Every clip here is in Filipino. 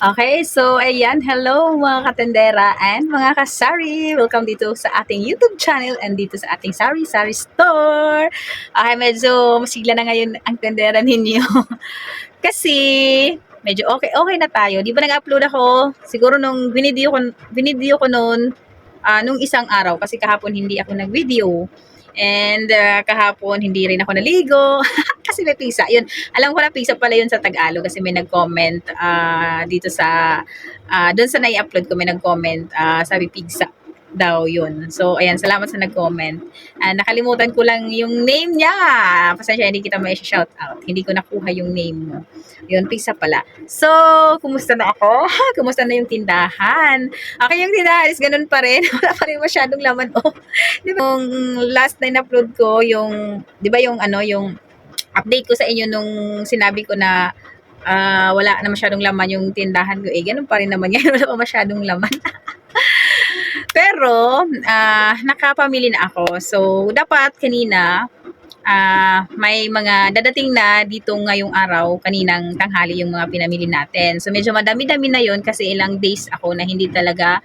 Okay, so ayan, hello mga katendera and mga kasari. Welcome dito sa ating YouTube channel and dito sa ating Sari Sari Store. Okay, medyo masigla na ngayon ang tendera ninyo. Kasi medyo okay okay na tayo. Di ba nag-upload ako? Siguro nung binideo ko, binideo ko noon ah, nung isang araw kasi kahapon hindi ako nag-video. And ah, kahapon hindi rin ako naligo kasi may pizza. Yun, alam ko na pizza pala yun sa Tagalog kasi may nag-comment ah, dito sa ah, doon sa nai-upload ko may nag-comment ah, sabi pizza daw yun. So, ayan, salamat sa nag-comment. Ah, nakalimutan ko lang yung name niya. Pasensya, hindi kita may shout out. Hindi ko nakuha yung name mo. Yun, pizza pala. So, kumusta na ako? kumusta na yung tindahan? Okay, yung tindahan is ganun pa rin. Wala pa rin masyadong laman. Oh, di ba? Yung last na in-upload ko, yung, di ba yung ano, yung update ko sa inyo nung sinabi ko na ah, wala na masyadong laman yung tindahan ko. Eh, ganun pa rin naman yan. Wala pa masyadong laman. Pero, ah, nakapamili na ako. So, dapat kanina, ah, may mga dadating na dito ngayong araw, kaninang tanghali yung mga pinamili natin. So, medyo madami-dami na yon kasi ilang days ako na hindi talaga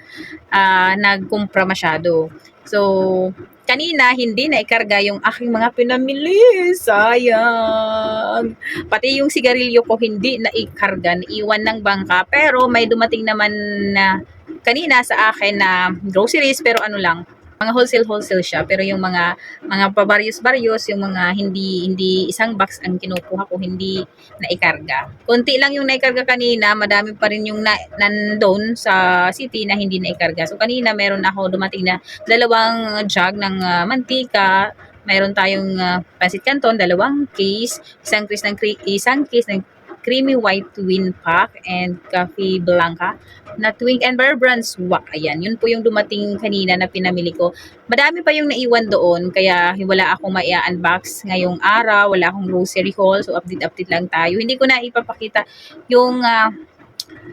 ah, nagkumpra masyado. So, kanina hindi na ikarga yung aking mga pinamili. Sayang. Pati yung sigarilyo ko hindi na ikarga, iwan ng bangka. Pero may dumating naman na kanina sa akin na groceries pero ano lang, mga wholesale wholesale siya pero yung mga mga pabaryos-baryos yung mga hindi hindi isang box ang kinukuha ko hindi na ikarga. Konti lang yung naikarga kanina, madami pa rin yung na, nandoon sa city na hindi na ikarga. So kanina meron ako dumating na dalawang jug ng ah, mantika, mayroon tayong uh, pancit canton, dalawang case, isang case ng isang case ng creamy white twin pack and coffee blanca na Twink and Bear Brand Swak. Ayan, yun po yung dumating kanina na pinamili ko. Madami pa yung naiwan doon, kaya wala akong maia-unbox ngayong araw, wala akong grocery haul, so update-update lang tayo. Hindi ko na ipapakita yung ah,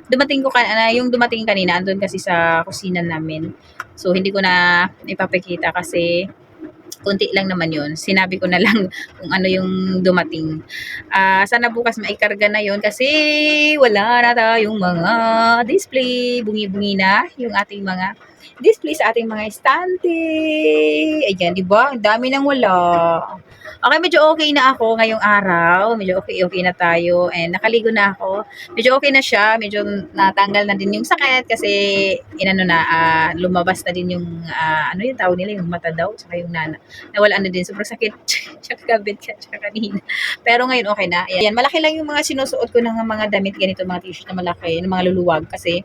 dumating ko kanina, yung dumating kanina, andun kasi sa kusina namin. So, hindi ko na ipapakita kasi konti lang naman yun. Sinabi ko na lang kung ano yung dumating. Ah, sana bukas maikarga na yon kasi wala na tayong mga display. Bungi-bungi na yung ating mga display sa ating mga estante. Ayan, di ba? Ang dami nang wala. Okay, medyo okay na ako ngayong araw. Medyo okay-okay na tayo. And nakaligo na ako. Medyo okay na siya. Medyo natanggal na din yung sakit kasi inano na, ah, lumabas na din yung, ah, ano yung tawag nila, yung mata daw, tsaka yung nana. Nawala na din. Sobrang sakit. tsaka kabit ka, tsaka kanina. Pero ngayon okay na. Ayan, malaki lang yung mga sinusuot ko ng mga damit ganito, mga t-shirt na malaki, ng mga luluwag kasi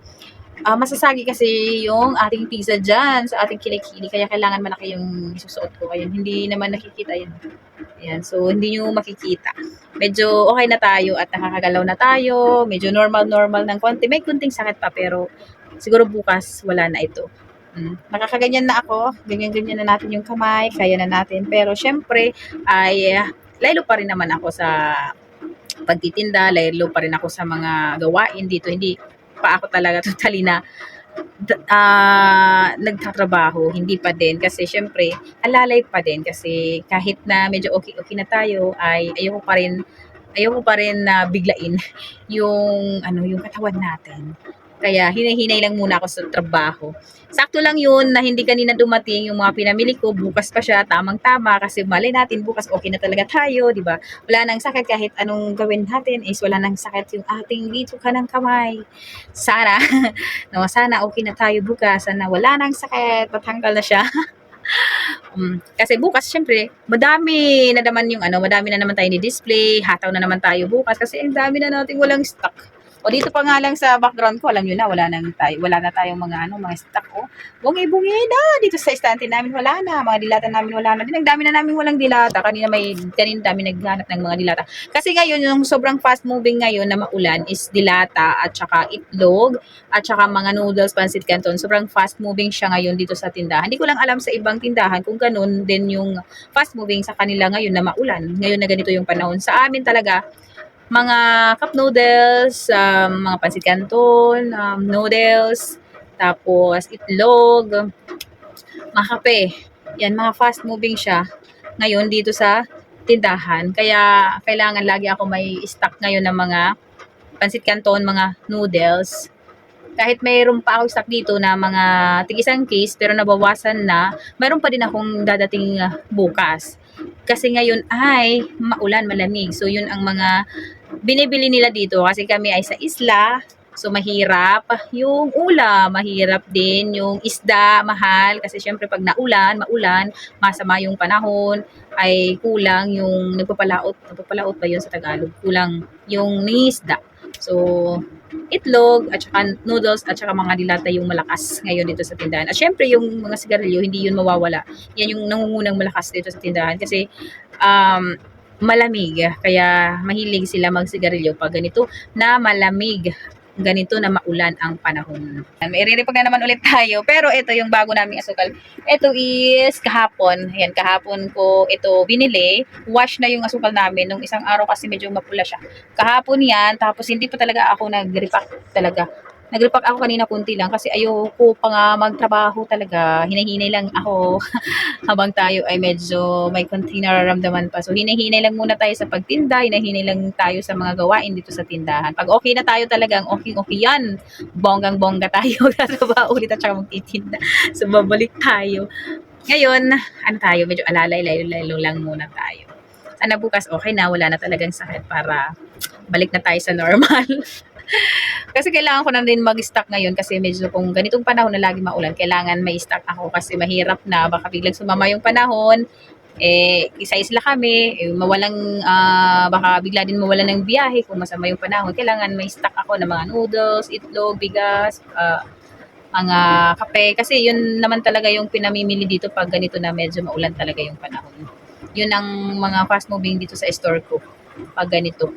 ah masasagi kasi yung ating pizza dyan sa ating kilikili. Kaya kailangan malaki yung isusuot ko. Ayun, hindi naman nakikita yun. Ayan, so hindi nyo makikita. Medyo okay na tayo at nakakagalaw na tayo. Medyo normal-normal ng konti. May kunting sakit pa pero siguro bukas wala na ito. Mm. Nakakaganyan na ako. Ganyan-ganyan na natin yung kamay. Kaya na natin. Pero syempre ay ah, lalo pa rin naman ako sa pagtitinda. Lalo pa rin ako sa mga gawain dito. Hindi pa ako talaga totally na ah, nagtatrabaho, hindi pa din kasi syempre alalay pa din kasi kahit na medyo okay-okay na tayo ay ayoko pa rin ayoko pa rin na biglain yung ano yung katawan natin. Kaya hinay-hinay lang muna ako sa trabaho. Sakto lang yun na hindi kanina dumating yung mga pinamili ko. Bukas pa siya, tamang-tama. Kasi malay natin, bukas okay na talaga tayo, di ba? Wala nang sakit kahit anong gawin natin is wala nang sakit yung ating dito ka ng kamay. Sana, no, sana okay na tayo bukas. Sana wala nang sakit, patanggal na siya. Um, kasi bukas, syempre, madami na naman yung ano, madami na naman tayo ni display, hataw na naman tayo bukas kasi ang dami na nating walang stock. O dito pa nga lang sa background ko, alam nyo na, wala nang tayo, wala na tayong mga ano, mga stock. Oh, bungi-bungi na dito sa estante namin wala na, mga dilata namin wala na. Din ang dami na namin walang dilata. Kanina may kanina dami naghanap ng mga dilata. Kasi ngayon yung sobrang fast moving ngayon na maulan is dilata at saka itlog at saka mga noodles, pancit canton. Sobrang fast moving siya ngayon dito sa tindahan. Hindi ko lang alam sa ibang tindahan kung ganun din yung fast moving sa kanila ngayon na maulan. Ngayon na ganito yung panahon. Sa amin talaga, mga cup noodles, um, mga pancit canton, um, noodles, tapos itlog, mga kape. Yan, mga fast moving siya ngayon dito sa tindahan. Kaya kailangan lagi ako may stock ngayon ng mga pansit canton, mga noodles. Kahit mayroon pa ako stock dito na mga tig isang case pero nabawasan na, mayroon pa din akong dadating ah, bukas. Kasi ngayon ay maulan, malamig. So yun ang mga binibili nila dito kasi kami ay sa isla. So mahirap yung ulam, mahirap din yung isda, mahal kasi syempre pag naulan, maulan, masama yung panahon, ay kulang yung nagpapalaot, nagpapalaot ba yun sa Tagalog? Kulang yung ningisda. So, itlog at saka noodles at saka mga dilata yung malakas ngayon dito sa tindahan. At syempre yung mga sigarilyo, hindi yun mawawala. Yan yung nangungunang malakas dito sa tindahan kasi um, malamig. Kaya mahilig sila magsigarilyo pag ganito na malamig ganito na maulan ang panahon. Iriripag na naman ulit tayo. Pero ito yung bago naming asukal. Ito is kahapon. Ayan, kahapon ko ito binili. Wash na yung asukal namin. Nung isang araw kasi medyo mapula siya. Kahapon yan. Tapos hindi pa talaga ako nag-repack talaga. Nag-repack ako kanina kunti lang kasi ayoko pa nga magtrabaho talaga. Hinahinay lang ako habang tayo ay medyo may konti nararamdaman pa. So hinahinay lang muna tayo sa pagtinda, hinahinay lang tayo sa mga gawain dito sa tindahan. Pag okay na tayo talagang okay-okay yan, bonggang-bongga tayo, tatrabaho ulit at saka magtitinda. So babalik tayo. Ngayon, ano tayo, medyo alalay-lalo lang muna tayo. Sana bukas okay na, wala na talagang sakit para balik na tayo sa normal. kasi kailangan ko na din mag-stock ngayon kasi medyo kung ganitong panahon na lagi maulan, kailangan may stock ako kasi mahirap na baka biglang sumama yung panahon. Eh, isa-isla kami, eh, mawalang, ah, baka bigla din mawalan ng biyahe kung masama yung panahon. Kailangan may stock ako ng mga noodles, itlog, bigas, ah, mga kape. Kasi yun naman talaga yung pinamimili dito pag ganito na medyo maulan talaga yung panahon. Yun ang mga fast moving dito sa store ko pag ganito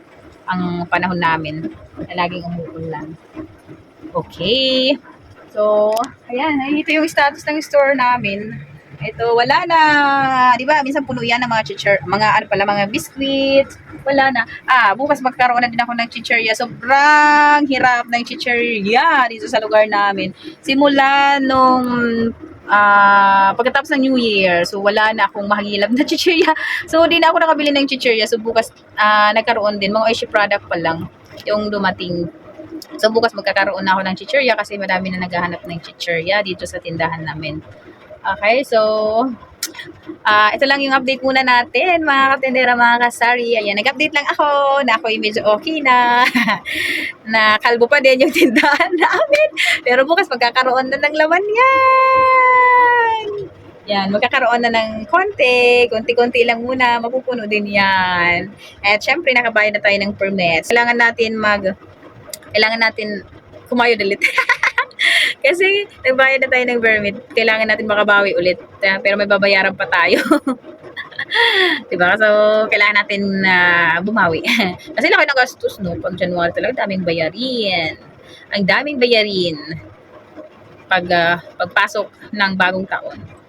ang panahon namin na laging umuulan. Okay. So, ayan, ay, ito yung status ng store namin. Ito, wala na. Di ba, minsan puno yan ng mga chichar, mga ano pala, mga biscuits. Wala na. Ah, bukas magkaroon na din ako ng chicherya. Sobrang hirap ng chicherya dito sa lugar namin. Simula nung ah pagkatapos ng New Year, so wala na akong mahihilap na chichirya. So, hindi na ako nakabili ng chichirya. So, bukas ah, nagkaroon din. Mga Oishi product pa lang yung dumating. So, bukas magkakaroon na ako ng chichirya kasi madami na naghahanap ng chichirya dito sa tindahan namin. Okay, so, ah ito lang yung update muna natin, mga katendera, mga kasari. Ayan, nag-update lang ako na ako'y medyo okay na. na kalbo pa din yung tindahan namin. Pero bukas magkakaroon na ng laman yan. Yan, magkakaroon na ng konti, konti-konti lang muna, mapupuno din yan. At syempre, nakabayad na tayo ng permits. Kailangan natin mag, kailangan natin kumayod ulit. Kasi nagbayad na tayo ng permit, kailangan natin makabawi ulit. Pero may babayaran pa tayo. diba? So, kailangan natin na bumawi. Kasi laki ng gastos, no? Pag January talaga, daming bayarin. Ang daming bayarin pag ah, pagpasok ng bagong taon.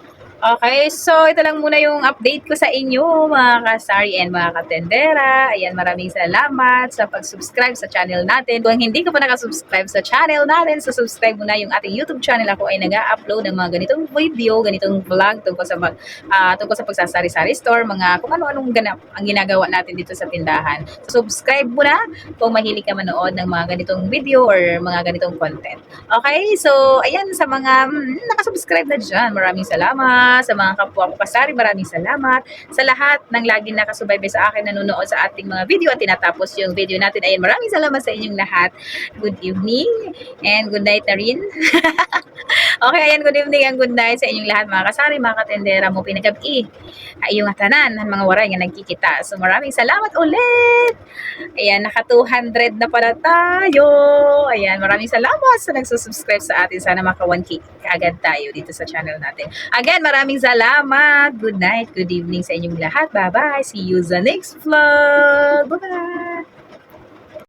Okay, so ito lang muna yung update ko sa inyo mga kasari and mga katendera. Ayan, maraming salamat sa pag-subscribe sa channel natin. Kung hindi ka pa nakasubscribe sa channel natin, so subscribe mo na yung ating YouTube channel. Ako ay nag-upload ng mga ganitong video, ganitong vlog tungkol sa, mag, ah, tungkol sa pagsasari-sari store, mga kung ano-anong ganap ang ginagawa natin dito sa tindahan. So subscribe mo na kung mahilig ka manood ng mga ganitong video or mga ganitong content. Okay, so ayan sa mga mm, nakasubscribe na dyan, maraming salamat. Sa mga kapwa ko kasari, maraming salamat. Sa lahat ng laging nakasubaybay sa akin, nanonood sa ating mga video at tinatapos yung video natin. Ayan, maraming salamat sa inyong lahat. Good evening and good night na rin. okay, ayan, good evening and good night sa inyong lahat, mga kasari, mga katendera mo pinagabi. Ay, yung tanan, ng mga waray nga nagkikita. So, maraming salamat ulit. Ayan, naka 200 na pala tayo. Ayan, maraming salamat sa nagsusubscribe sa atin. Sana maka 1K agad tayo dito sa channel natin. Again, maraming salamat. Good night, good evening sa inyong lahat. Bye-bye. See you sa next vlog. Bye-bye.